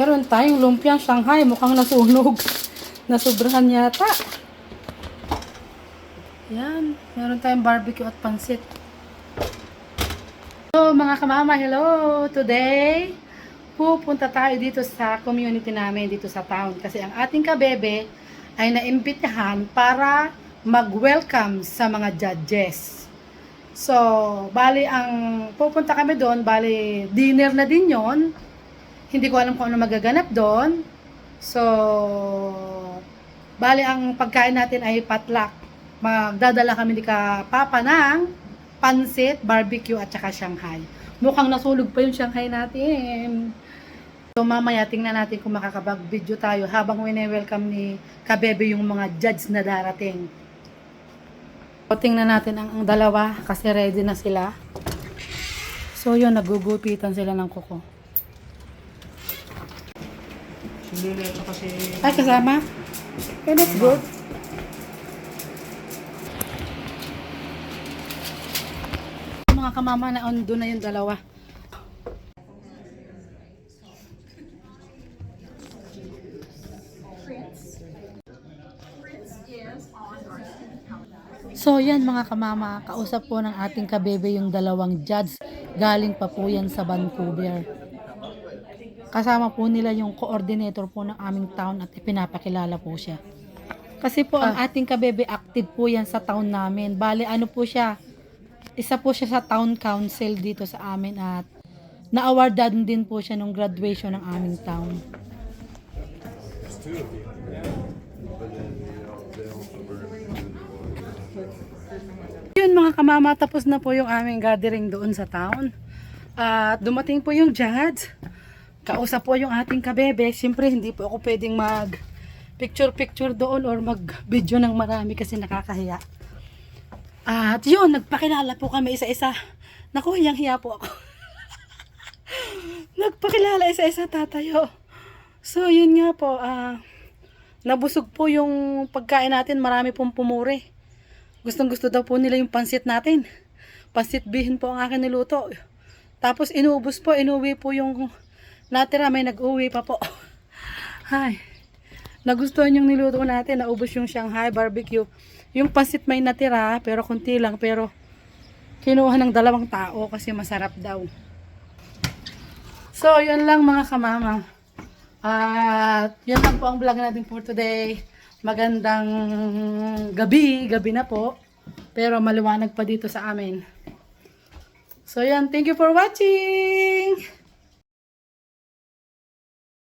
Meron tayong lumpiang Shanghai. Mukhang nasunog. Nasubrahan yata. Yan. Meron tayong barbecue at pansit. So, mga kamama, hello! Today, pupunta tayo dito sa community namin, dito sa town. Kasi ang ating kabebe ay naimbitahan para mag-welcome sa mga judges. So, bali ang pupunta kami doon, bali dinner na din yon. Hindi ko alam kung ano magaganap doon. So, bali ang pagkain natin ay patlak. Magdadala kami ni ka Papa ng pansit, barbecue at saka Shanghai. Mukhang nasulog pa yung Shanghai natin. So mamaya tingnan natin kung makakapag-video tayo habang wini-welcome ni Kabebe yung mga judge na darating. So tingnan natin ang, ang dalawa kasi ready na sila. So yun, nagugupitan sila ng kuko. Si Lily at saka si... Ay, kasama? Okay, that's good. Mga kamama na on doon na yung dalawa. So yan mga kamama, kausap po ng ating kabebe yung dalawang judge. Galing pa po yan sa Vancouver. Kasama po nila yung coordinator po ng aming town at ipinapakilala po siya. Kasi po ang ating kabebe active po yan sa town namin. Bale ano po siya, isa po siya sa town council dito sa amin at na-awardan din po siya nung graduation ng aming town. Yun mga kamama, tapos na po yung aming gathering doon sa town. At dumating po yung judge. Kausap po yung ating kabebe. Siyempre, hindi po ako pwedeng mag picture-picture doon or mag-video ng marami kasi nakakahiya. At yun, nagpakilala po kami isa-isa. Naku, hiyang hiya po ako. nagpakilala isa-isa tatayo. So, yun nga po, ah, nabusog po yung pagkain natin. Marami pong pumuri. Gustong gusto daw po nila yung pansit natin. Pansit bihin po ang akin niluto. Tapos inubos po, inuwi po yung natira. May nag-uwi pa po. Ay, nagustuhan yung niluto natin. Naubos yung Shanghai barbecue. Yung pansit may natira, pero konti lang. Pero kinuha ng dalawang tao kasi masarap daw. So, yun lang mga kamama. At yun lang po ang vlog natin for today. Magandang gabi, gabi na po. Pero maliwanag pa dito sa amin. So yan, thank you for watching!